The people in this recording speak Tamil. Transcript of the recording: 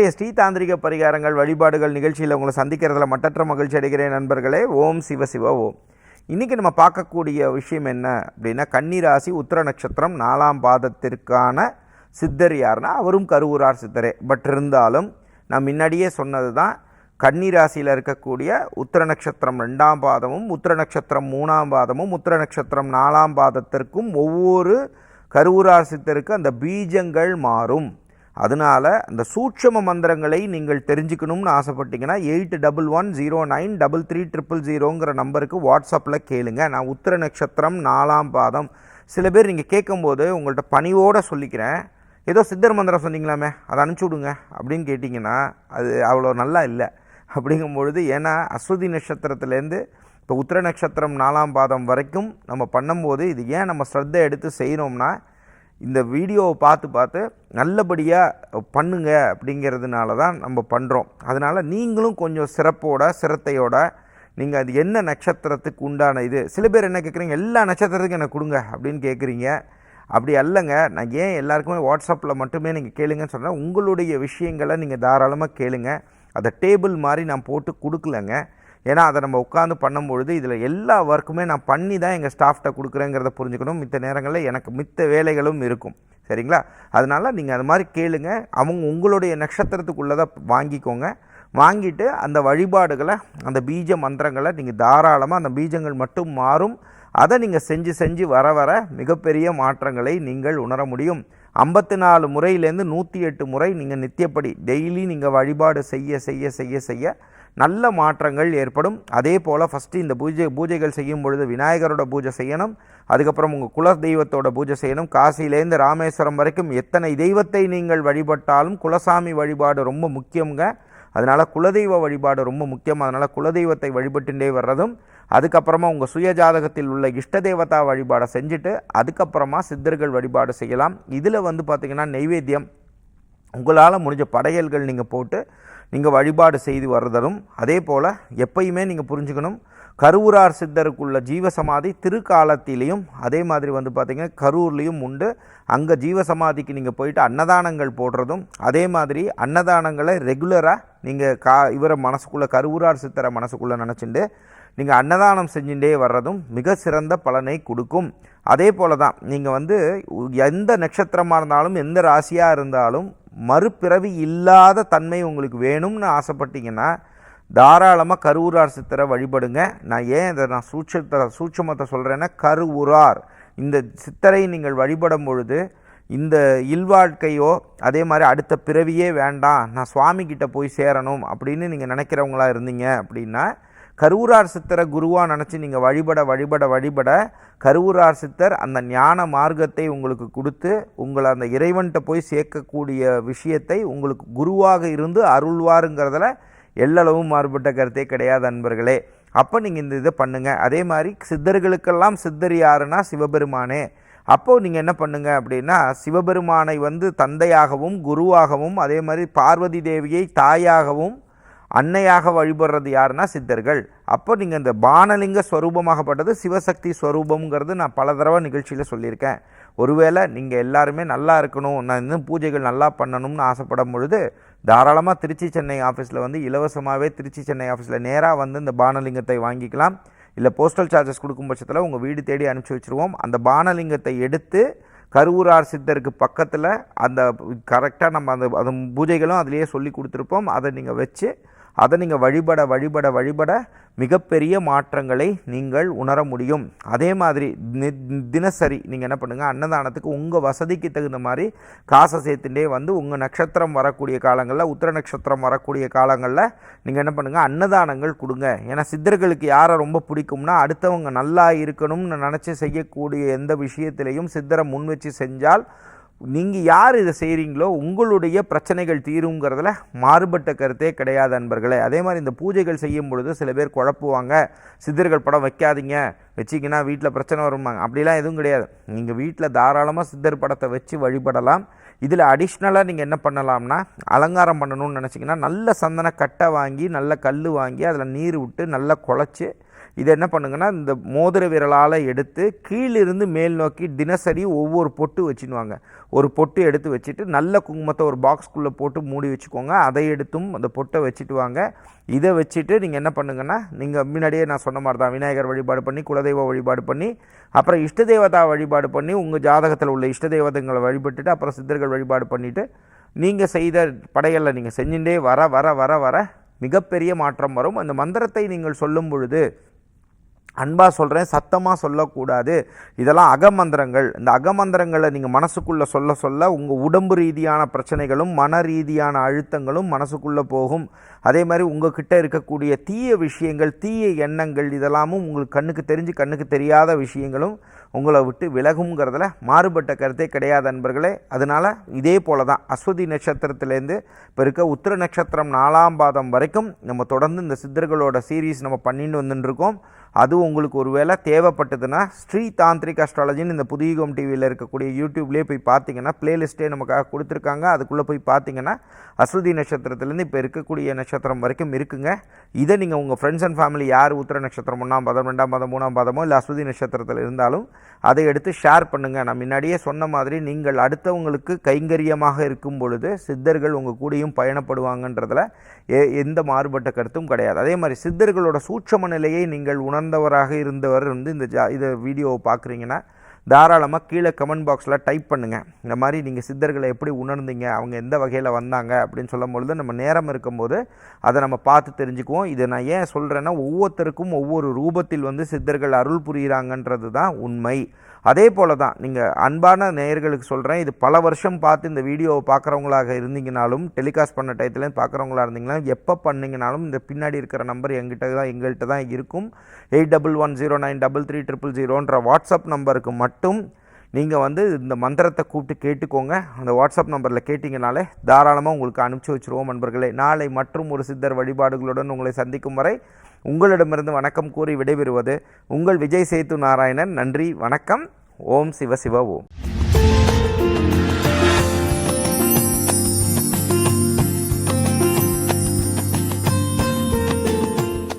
இன்றைய ஸ்ரீ தாந்திரிக பரிகாரங்கள் வழிபாடுகள் நிகழ்ச்சியில் உங்களை சந்திக்கிறதுல மட்டற்ற மகிழ்ச்சி அடைகிறேன் நண்பர்களே. ஓம் சிவ சிவ ஓம். இன்றைக்கி நம்ம பார்க்கக்கூடிய விஷயம் என்ன அப்படின்னா கன்னிராசி உத்திர நட்சத்திரம் நாலாம் பாதத்திற்கான சித்தர் யாருன்னா அவரும் கருவூரார் சித்தரே. பட் இருந்தாலும் நான் முன்னாடியே சொன்னது தான் கன்னிராசியில் இருக்கக்கூடிய உத்திர நட்சத்திரம் ரெண்டாம் பாதமும் உத்திர நட்சத்திரம் மூணாம் பாதமும் உத்திர நட்சத்திரம் நாலாம் பாதத்திற்கும் ஒவ்வொரு கருவூரார் சித்தருக்கு அந்த பீஜங்கள் மாறும். அதனால் அந்த சூட்சம மந்திரங்களை நீங்கள் தெரிஞ்சுக்கணும்னு ஆசைப்பட்டீங்கன்னா eight double one zero nine double three triple ஜீரோங்கிற நம்பருக்கு வாட்ஸ்அப்பில் கேளுங்க. நான் உத்திர நட்சத்திரம் நாலாம் பாதம். சில பேர் நீங்கள் கேட்கும்போது உங்கள்கிட்ட பணிவோடு சொல்லிக்கிறேன். ஏதோ சித்தர் மந்திரம் சொன்னீங்களாமே அதை அனுப்பிச்சி விடுங்க அப்படின்னு கேட்டிங்கன்னா அது அவ்வளோ நல்லா இல்லை. அப்படிங்கும்பொழுது ஏன்னா அஸ்வதி நட்சத்திரத்துலேருந்து இப்போ உத்திர நட்சத்திரம் நாலாம் பாதம் வரைக்கும் நம்ம பண்ணும்போது இது ஏன் நம்ம ஸ்ரத்தை எடுத்து செய்கிறோம்னா இந்த வீடியோவை பார்த்து பார்த்து நல்லபடியாக பண்ணுங்க அப்படிங்கிறதுனால தான் நம்ம பண்ணுறோம் அதனால் நீங்களும் கொஞ்சம் சிறப்போட சிரத்தையோட நீங்கள் அது என்ன நட்சத்திரத்துக்கு உண்டான இது சில பேர் என்ன கேட்குறீங்க எல்லா நட்சத்திரத்துக்கும் எனக்கு கொடுங்க அப்படின்னு கேட்குறீங்க அப்படி அல்லங்க நான் ஏன் எல்லாருக்குமே வாட்ஸ்அப்பில் மட்டுமே நீங்கள் கேளுங்கன்னு சொன்னால் உங்களுடைய விஷயங்களை நீங்கள் தாராளமாக கேளுங்க. அதை டேபிள் மாதிரி நான் போட்டு கொடுக்கலங்க. ஏன்னா அதை நம்ம உட்காந்து பண்ணும்பொழுது இதில் எல்லா ஒர்க்குமே நான் பண்ணி தான் எங்கள் ஸ்டாஃப்ட்ட கொடுக்குறேங்கிறத புரிஞ்சுக்கணும். மித்த நேரங்களில் எனக்கு மித்த வேலைகளும் இருக்கும். சரிங்களா? அதனால் நீங்கள் அது மாதிரி கேளுங்க. அவங்க உங்களுடைய நட்சத்திரத்துக்குள்ளே தான் வாங்கிக்கோங்க. வாங்கிட்டு அந்த வழிபாடுகளை அந்த பீஜ மந்திரங்களை நீங்கள் தாராளமாக அந்த பீஜங்கள் மட்டும் மாறும். அதை நீங்கள் செஞ்சு செஞ்சு வர வர மிகப்பெரிய மாற்றங்களை நீங்கள் உணர முடியும். ஐம்பத்தி நாலு முறையிலேருந்து நூற்றி எட்டு முறை நீங்கள் நித்தியப்படி டெய்லி நீங்கள் வழிபாடு செய்ய செய்ய செய்ய செய்ய நல்ல மாற்றங்கள் ஏற்படும். அதே போல் ஃபஸ்ட்டு இந்த பூஜை பூஜைகள் செய்யும் பொழுது விநாயகரோட பூஜை செய்யணும். அதுக்கப்புறம் உங்கள் குல தெய்வத்தோட பூஜை செய்யணும். காசிலேருந்து ராமேஸ்வரம் வரைக்கும் எத்தனை தெய்வத்தை நீங்கள் வழிபட்டாலும் குலசாமி வழிபாடு ரொம்ப முக்கியங்க அதனால் குலதெய்வ வழிபாடு ரொம்ப முக்கியம். அதனால் குலதெய்வத்தை வழிபட்டுட்டே வர்றதும் அதுக்கப்புறமா உங்கள் சுய ஜாதகத்தில் உள்ள இஷ்ட தேவதா வழிபாடை செஞ்சுட்டு அதுக்கப்புறமா சித்தர்கள் வழிபாடு செய்யலாம். இதில் வந்து பார்த்திங்கன்னா நெய்வேத்தியம். உங்களால் முடிஞ்ச படையல்கள் நீங்கள் போட்டு நீங்கள் வழிபாடு செய்து வர்றதும் அதே போல் எப்பயுமே நீங்கள் புரிஞ்சுக்கணும். கருவூரார் சித்தருக்குள்ள ஜீவசமாதி திருக்காலத்திலையும் அதே மாதிரி வந்து பார்த்திங்கன்னா கரூர்லேயும் உண்டு. அங்கே ஜீவசமாதிக்கு நீங்கள் போயிட்டு அன்னதானங்கள் போடுறதும் அதே மாதிரி அன்னதானங்களை ரெகுலராக நீங்கள் கா இவரை மனசுக்குள்ளே கருவூரார் சித்தரை மனசுக்குள்ளே நினச்சிட்டு நீங்கள் அன்னதானம் செஞ்சுட்டே வர்றதும் மிக சிறந்த பலனை கொடுக்கும். அதே போல தான் நீங்கள் வந்து எந்த நட்சத்திரமாக இருந்தாலும் எந்த ராசியாக இருந்தாலும் மறுபிறவி இல்லாத தன்மை உங்களுக்கு வேணும்னு ஆசைப்பட்டீங்கன்னா தாராளமாக கருவூரார் சித்தரை வழிபடுங்க. நான் ஏன் இதை நான் சூட்சத்தை சூட்சமத்தை சொல்கிறேன்னா கருவூரார் இந்த சித்தரை நீங்கள் வழிபடும் பொழுது இந்த இல்வாழ்க்கையோ அதே மாதிரி அடுத்த பிறவியே வேண்டாம் நான் சுவாமிக்கிட்ட போய் சேரணும் அப்படின்னு நீங்கள் நினைக்கிறவங்களா இருந்தீங்க அப்படின்னா கருவூரார் சித்தரை குருவாக நினச்சி நீங்கள் வழிபட வழிபட வழிபட கருவூரார் சித்தர் அந்த ஞான மார்க்கத்தை உங்களுக்கு கொடுத்து உங்களை அந்த இறைவன்கிட்ட போய் சேர்க்கக்கூடிய விஷயத்தை உங்களுக்கு குருவாக இருந்து அருள்வாருங்கிறதுல எல்லளவும் மாறுபட்ட கருத்தே கிடையாது அன்பர்களே. அப்போ நீங்கள் இந்த இதை பண்ணுங்கள் அதே மாதிரி சித்தர்களுக்கெல்லாம் சித்தர் யாருன்னா சிவபெருமானே. அப்போது நீங்கள் என்ன பண்ணுங்கள் அப்படின்னா சிவபெருமானை வந்து தந்தையாகவும் குருவாகவும் அதே மாதிரி பார்வதி தேவியை தாயாகவும் அன்னையாக வழிபடுறது யாருன்னா சித்தர்கள். அப்போ நீங்கள் இந்த பானலிங்க ஸ்வரூபமாகப்பட்டது சிவசக்தி ஸ்வரூபங்கிறது நான் பல தடவை நிகழ்ச்சியில் சொல்லியிருக்கேன். ஒருவேளை நீங்கள் எல்லாருமே நல்லா இருக்கணும் நான் இன்னும் பூஜைகள் நல்லா பண்ணணும்னு ஆசைப்படும் பொழுது தாராளமாக திருச்சி சென்னை ஆஃபீஸில் வந்து இலவசமாகவே திருச்சி சென்னை ஆஃபீஸில் நேராக வந்து இந்த பானலிங்கத்தை வாங்கிக்கலாம். இல்லை போஸ்டல் சார்ஜஸ் கொடுக்கும் பட்சத்தில் உங்கள் வீடு தேடி அனுப்பிச்சி வச்சுருவோம். அந்த பானலிங்கத்தை எடுத்து கருவூரார் சித்தருக்கு பக்கத்தில் அந்த கரெக்டாக நம்ம அந்த அந்த பூஜைகளும் அதிலேயே சொல்லி கொடுத்துருப்போம். அதை நீங்கள் வச்சு அதை நீங்கள் வழிபட வழிபட வழிபட மிகப்பெரிய மாற்றங்களை நீங்கள் உணர முடியும். அதே மாதிரி நி- தினசரி நீங்கள் என்ன பண்ணுங்கள் அன்னதானத்துக்கு உங்கள் வசதிக்கு தகுந்த மாதிரி காசை சேர்த்துட்டே வந்து உங்கள் நட்சத்திரம் வரக்கூடிய காலங்களில் உத்திர நட்சத்திரம் வரக்கூடிய காலங்களில் நீங்கள் என்ன பண்ணுங்கள் அன்னதானங்கள் கொடுங்க. ஏன்னா சித்தர்களுக்கு யாரை ரொம்ப பிடிக்கும்னா அடுத்தவங்க நல்லா இருக்கணும்னு நினச்சி செய்யக்கூடிய எந்த விஷயத்திலையும் சித்தரை முன் வச்சு செஞ்சால் நீங்கள் யார் இதை செய்கிறீங்களோ உங்களுடைய பிரச்சனைகள் தீருங்கிறதுல மாறுபட்ட கருத்தே கிடையாது அன்பர்களே. அதே மாதிரி இந்த பூஜைகள் செய்யும் பொழுது சில பேர் குழப்புவாங்க. சித்தர்கள் படம் வைக்காதீங்க. வச்சிங்கன்னா வீட்டில் பிரச்சனை வரும்பாங்க. அப்படிலாம் எதுவும் கிடையாது. நீங்கள் வீட்டில் தாராளமாக சித்தர் படத்தை வச்சு வழிபடலாம். இதில் அடிஷ்னலாக நீங்கள் என்ன பண்ணலாம்னா அலங்காரம் பண்ணணும்னு நினச்சிங்கன்னா நல்ல சந்தன கட்டை வாங்கி நல்ல கல் வாங்கி அதில் நீர் விட்டு நல்லா குழச்சி இதை என்ன பண்ணுங்கன்னா இந்த மோதிர விரலால் எடுத்து கீழிருந்து மேல் நோக்கி தினசரி ஒவ்வொரு பொட்டு வச்சுன்னுவாங்க. ஒரு பொட்டு எடுத்து வச்சுட்டு நல்ல குங்குமத்தை ஒரு பாக்ஸ்குள்ளே போட்டு மூடி வச்சுக்கோங்க. அதை எடுத்தும் அந்த பொட்டை வச்சுட்டு வாங்க. இதை வச்சுட்டு நீங்கள் என்ன பண்ணுங்கன்னா நீங்கள் முன்னாடியே நான் சொன்ன மாதிரி தான் விநாயகர் வழிபாடு பண்ணி குலதெய்வ வழிபாடு பண்ணி அப்புறம் இஷ்ட தேவதா வழிபாடு பண்ணி உங்கள் ஜாதகத்தில் உள்ள இஷ்ட தெய்வதங்களை வழிபட்டுட்டு அப்புறம் சித்தர்கள் வழிபாடு பண்ணிவிட்டு நீங்கள் செய்த படையலில் நீங்கள் செஞ்சுட்டே வர வர வர வர மிகப்பெரிய மாற்றம் வரும். அந்த மந்திரத்தை நீங்கள் சொல்லும் பொழுது அன்பாக சொல்கிறேன் சத்தமாக சொல்லக்கூடாது. இதெல்லாம் அகமந்திரங்கள். இந்த அகமந்திரங்களை நீங்கள் மனசுக்குள்ளே சொல்ல சொல்ல உங்கள் உடம்பு ரீதியான பிரச்சனைகளும் மன ரீதியான அழுத்தங்களும் மனசுக்குள்ளே போகும். அதே மாதிரி உங்ககிட்ட இருக்கக்கூடிய தீய விஷயங்கள் தீய எண்ணங்கள் இதெல்லாமும் உங்களுக்கு கண்ணுக்கு தெரிஞ்சு கண்ணுக்கு தெரியாத விஷயங்களும் உங்களை விட்டு விலகுங்கிறதுல மாறுபட்ட கருத்தே கிடையாது நண்பர்களே அதனால் இதே போல தான் அஸ்வதி நட்சத்திரத்திலேருந்து இப்போ இருக்க உத்திர நட்சத்திரம் நாலாம் பாதம் வரைக்கும் நம்ம தொடர்ந்து இந்த சித்தர்களோட சீரீஸ் நம்ம பண்ணிட்டு வந்துட்டுருக்கோம் அது உங்களுக்கு ஒரு வேளை தேவைப்பட்டதுன்னா ஸ்ரீ தாந்திரிக் அஸ்ட்ராலஜின்னு இந்த புதியகம் டிவியில் இருக்கக்கூடிய யூடியூப்லேயே போய் பார்த்தீங்கன்னா பிளேலிஸ்ட்டே நமக்காக கொடுத்துருக்காங்க. அதுக்குள்ளே போய் பார்த்தீங்கன்னா அஸ்வதி நட்சத்திரத்துலேருந்து இப்போ இருக்கக்கூடிய நட்சத்திரம் வரைக்கும் இருக்குங்க. இதை நீங்கள் உங்கள் ஃப்ரெண்ட்ஸ் அண்ட் ஃபேமிலி யார் உத்திர நட்சத்திரம் ஒன்றாம் பதம் ரெண்டாம் பதம் மூணாம் பதமோ இல்லை அஸ்வதி நட்சத்திரத்தில் இருந்தாலும் அதை எடுத்து ஷேர் பண்ணுங்கள் நான் முன்னாடியே சொன்ன மாதிரி நீங்கள் அடுத்தவங்களுக்கு கைங்கரியமாக இருக்கும் பொழுது சித்தர்கள் உங்கள் கூடயும் பயணப்படுவாங்கன்றதில் எ எந்த மாறுபட்ட கருத்தும் கிடையாது. அதே மாதிரி சித்தர்களோட சூட்சம நிலையை நீங்கள் உணர்ந்தவராக இருந்தவர் வந்து இந்த ஜா இதை வீடியோவை பார்க்குறீங்கன்னா தாராளமாக கீழே கமெண்ட் பாக்ஸில் டைப் பண்ணுங்கள் இந்த மாதிரி நீங்கள் சித்தர்களை எப்படி உணர்ந்தீங்க அவங்க எந்த வகையில் வந்தாங்க அப்படின்னு சொல்லும் பொழுது நம்ம நேரம் இருக்கும்போது அதை நம்ம பார்த்து தெரிஞ்சுக்குவோம். இதை நான் ஏன் சொல்கிறேன்னா ஒவ்வொருத்தருக்கும் ஒவ்வொரு ரூபத்தில் வந்து சித்தர்கள் அருள் புரிகிறாங்கன்றது தான் உண்மை. அதே போல தான் நீங்கள் அன்பான நேயர்களுக்கு சொல்கிறேன் இது பல வருஷம் பார்த்து இந்த வீடியோவை பார்க்குறவங்களாக இருந்தீங்கனாலும் டெலிகாஸ்ட் பண்ண டயத்துலேயும் பார்க்குறவங்களா இருந்தீங்கன்னா எப்போ பண்ணிங்கனாலும் இந்த பின்னாடி இருக்கிற நம்பர் எங்கிட்ட தான் எங்கள்கிட்ட தான் இருக்கும். Eight double one zero nine double three triple ஜீரோன்ற WhatsApp நம்பருக்கு மட்டும் நீங்கள் வந்து இந்த மந்திரத்தை கூப்பிட்டு கேட்டுக்கோங்க. அந்த வாட்ஸ்அப் நம்பரில் கேட்டிங்கனாலே தாராளமாக உங்களுக்கு அனுப்பிச்சி வச்சுருவோம் நண்பர்களே. நாளை மற்றும் ஒரு சித்தர் வழிபாடுகளுடன் உங்களை சந்திக்கும் வரை உங்களிடமிருந்து வணக்கம் கூறி விடைபெறுவது உங்கள் விஜய் சேத்து நாராயணன். நன்றி வணக்கம். ஓம் சிவ சிவ ஓம்.